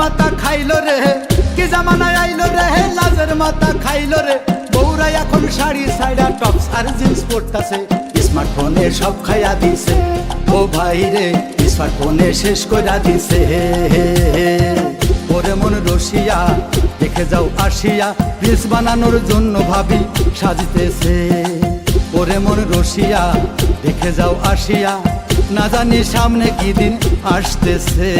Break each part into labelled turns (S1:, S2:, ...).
S1: মাথা খাইলো রে। কি জামানায় আইলো রে, লাজের মাথা খাইলো রে। বৌরা এখন শাড়ি, সাইডা, টপস আর জিন্স পরতাছে। স্মার্টফোনে সব খাইয়া দিছে। ও ভাই রে, স্মার্টফোনে শেষ কইরা দিছে। ওরে মন রসিয়া, দেখে যাও আসিয়া, রিলস বানানোর জন্য ভাবি সাজিতেছে। ওরে মন রসিয়া, দেখে যাও আসিয়া না জানি সামনে কি দিন আসতেছে।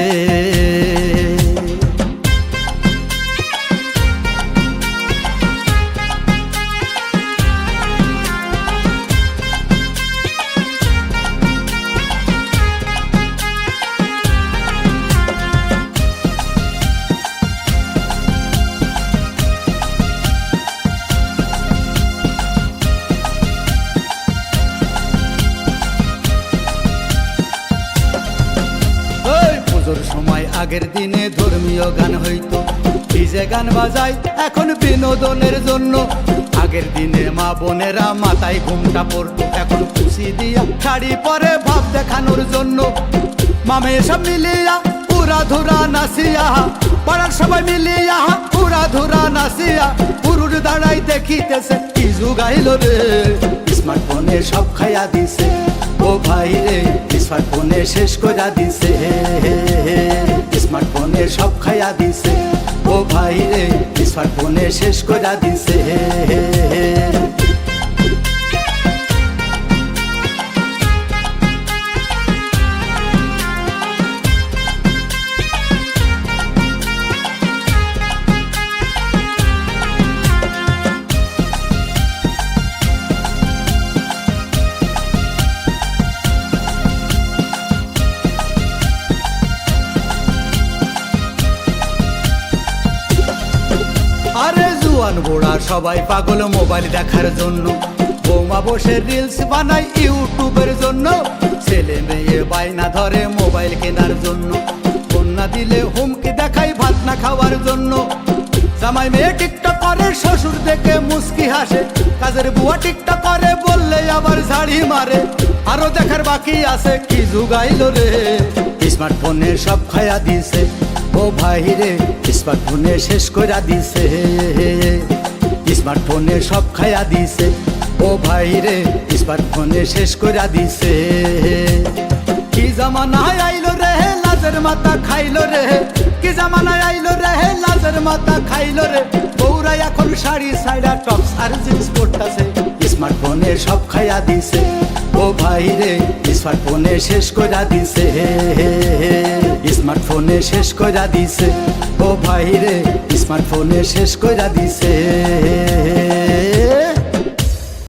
S1: আগের দিনে ধর্মীয় গান হইতো। ডিজে গান বাজাই এখন বিনোদনের জন্য। আগের দিনে মা বোনেরা মাথায় ঘুমটা পড়তো। এখন খুশি দিয়া শাড়ি পরে ভাব দেখানোর জন্য। মামে সব মিলিয়া পুরা ধুরা নাসিয়া পাড়ার সবাই মিলিয়া পুরা ধুরা নাসিয়া পুরুষ দাঁড়াই দেখিতেছে, কি যুগাইল রে। স্মার্টফোনে সব খাইয়া দিছে। ও ভাই রে, স্মার্টফোনে শেষ কইরা দিছে। স্মার্টফোনে সব খাইয়া দিছে। ও ভাই রে স্মার্টফোনে শেষ করা দিছে। আরে জুয়ান বুড়া, সবাই পাগল মোবাইল দেখার জন্য। বৌমা বসে রিলস বানাই ইউটিউবের জন্য। ছেলে মেয়ে বায়না ধরে মোবাইল কেনার জন্য। কন্যা দিলে হুমকি দেখাই ভাত না খাওয়ার জন্য। জামাই মেয়ে টিকটক করে, শ্বশুর দেখে মুস্কি হাসে। কাজের বুয়া টিকটক করে, বললে আবার ঝাড়ি মারে। আরও দেখার বাকি আছে, কি যুগাইলো রে? স্মার্টফোনে সব খায়া দিছে। ও ভাই রে স্মার্টফোনে শেষ কইরা দিছে। স্মার্টফোনে সব খায়া দিছে। ও ভাই রে স্মার্টফোনে শেষ কইরা দিছে। কি জামানায় আইলো রে, লাজের মাথা খাইলো রে। কি জামানায় আইলো রে, লাজের মাথা খাইলো রে। বৌরা এখন শাড়ি সাইডা টপস আর জিন্স পরতাছে। স্মার্টফোনে সব খাইয়া দিছে। ও ভাই রে স্মার্টফোনে শেষ করা দিছে। স্মার্টফোনে শেষ করা দিছে। ও ভাই রে, স্মার্টফোনে শেষ করা দিছে।